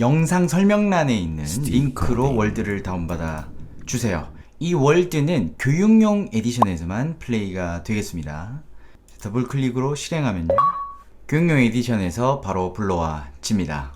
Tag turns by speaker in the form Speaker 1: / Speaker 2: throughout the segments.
Speaker 1: 영상 설명란에 있는 링크로
Speaker 2: 링크.
Speaker 1: 월드를 다운받아 주세요. 이 월드는 교육용 에디션에서만 플레이가 되겠습니다. 더블 클릭으로 실행하면요. 교육용 에디션에서 바로 불러와 집니다.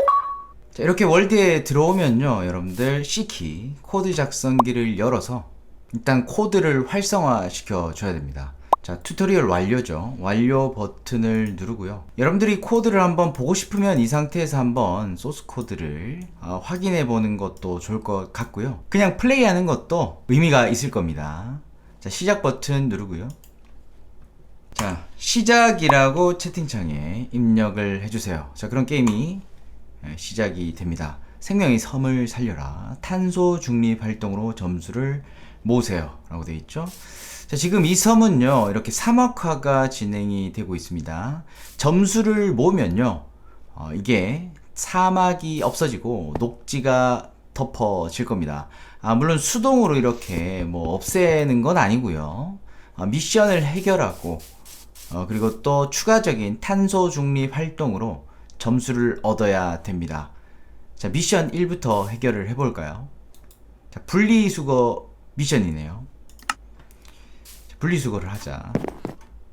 Speaker 1: 자, 이렇게 월드에 들어오면요. 여러분들 C키 코드 작성기를 열어서 일단 코드를 활성화 시켜 줘야 됩니다. 자, 튜토리얼 완료죠. 완료 버튼을 누르고요. 여러분들이 코드를 한번 보고 싶으면 이 상태에서 한번 소스 코드를 어, 확인해 보는 것도 좋을 것 같고요. 그냥 플레이하는 것도 의미가 있을 겁니다. 자, 시작 버튼 누르고요. 자, 시작이라고 채팅창에 입력을 해주세요. 자, 그런 게임이 예, 시작이 됩니다. 생명의 섬을 살려라. 탄소 중립 활동으로 점수를 모으세요. 라고 되어 있죠. 자, 지금 이 섬은요, 이렇게 사막화가 진행이 되고 있습니다. 점수를 모으면요, 어, 이게 사막이 없어지고 녹지가 덮어질 겁니다. 아, 물론 수동으로 이렇게 뭐 없애는 건 아니고요. 아, 미션을 해결하고, 어, 그리고 또 추가적인 탄소 중립 활동으로 점수를 얻어야 됩니다. 자, 미션 1부터 해결을 해볼까요? 자, 분리수거 미션이네요. 자, 분리수거를 하자.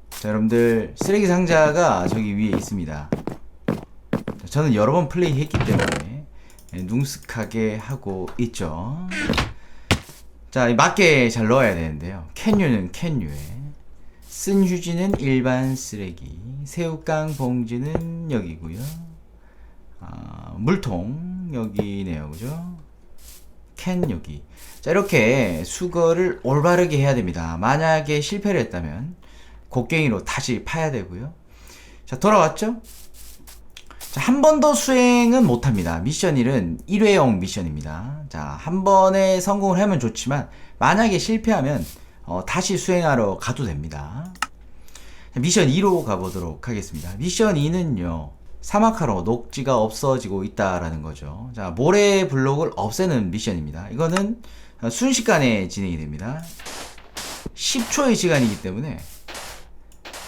Speaker 1: 자, 여러분들, 쓰레기 상자가 저기 위에 있습니다. 자, 저는 여러 번 플레이 했기 때문에 예, 능숙하게 하고 있죠. 자, 맞게 잘 넣어야 되는데요. 캔유는 캔유에. 쓴 휴지는 일반 쓰레기, 새우깡 봉지는 여기고요. 아, 물통 여기네요, 그죠? 캔 여기. 자, 이렇게 수거를 올바르게 해야 됩니다. 만약에 실패를 했다면 곡괭이로 다시 파야 되고요. 자, 돌아왔죠? 자, 한 번 더 수행은 못 합니다. 미션 1은 1회용 미션입니다. 자, 한 번에 성공을 하면 좋지만, 만약에 실패하면, 어, 다시 수행하러 가도 됩니다. 자, 미션 2로 가보도록 하겠습니다. 미션 2는요, 사막화로 녹지가 없어지고 있다라는 거죠. 자, 모래 블록을 없애는 미션입니다. 이거는 어, 순식간에 진행이 됩니다. 10초의 시간이기 때문에,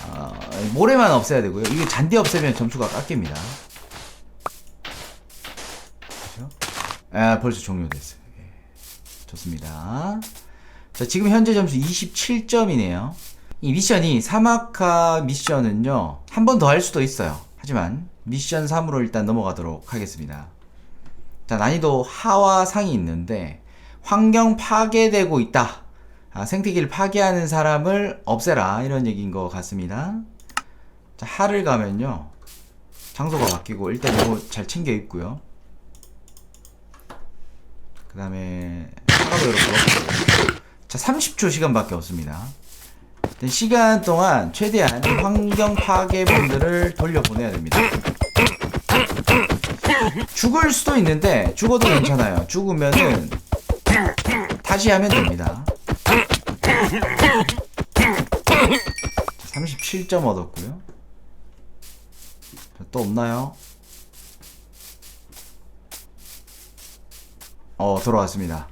Speaker 1: 어, 모래만 없애야 되고요. 이거 잔디 없애면 점수가 깎입니다. 그죠? 아, 벌써 종료됐어요. 예. 좋습니다. 자, 지금 현재 점수 27점이네요. 이 미션이 사막화 미션은요, 한 번 더 할 수도 있어요. 하지만 미션 3으로 일단 넘어가도록 하겠습니다. 자, 난이도 하와 상이 있는데, 환경 파괴되고 있다. 아, 생태계를 파괴하는 사람을 없애라. 이런 얘기인 것 같습니다. 자, 하를 가면요. 장소가 바뀌고, 일단 이거 잘 챙겨 입고요. 그 다음에, 이렇게 넣고. 자, 30초 시간밖에 없습니다. 시간 동안 최대한 환경 파괴분들을 돌려보내야 됩니다. 죽을 수도 있는데, 죽어도 괜찮아요. 죽으면은, 다시 하면 됩니다. 37점 얻었고요. 자, 또 없나요? 어, 돌아왔습니다.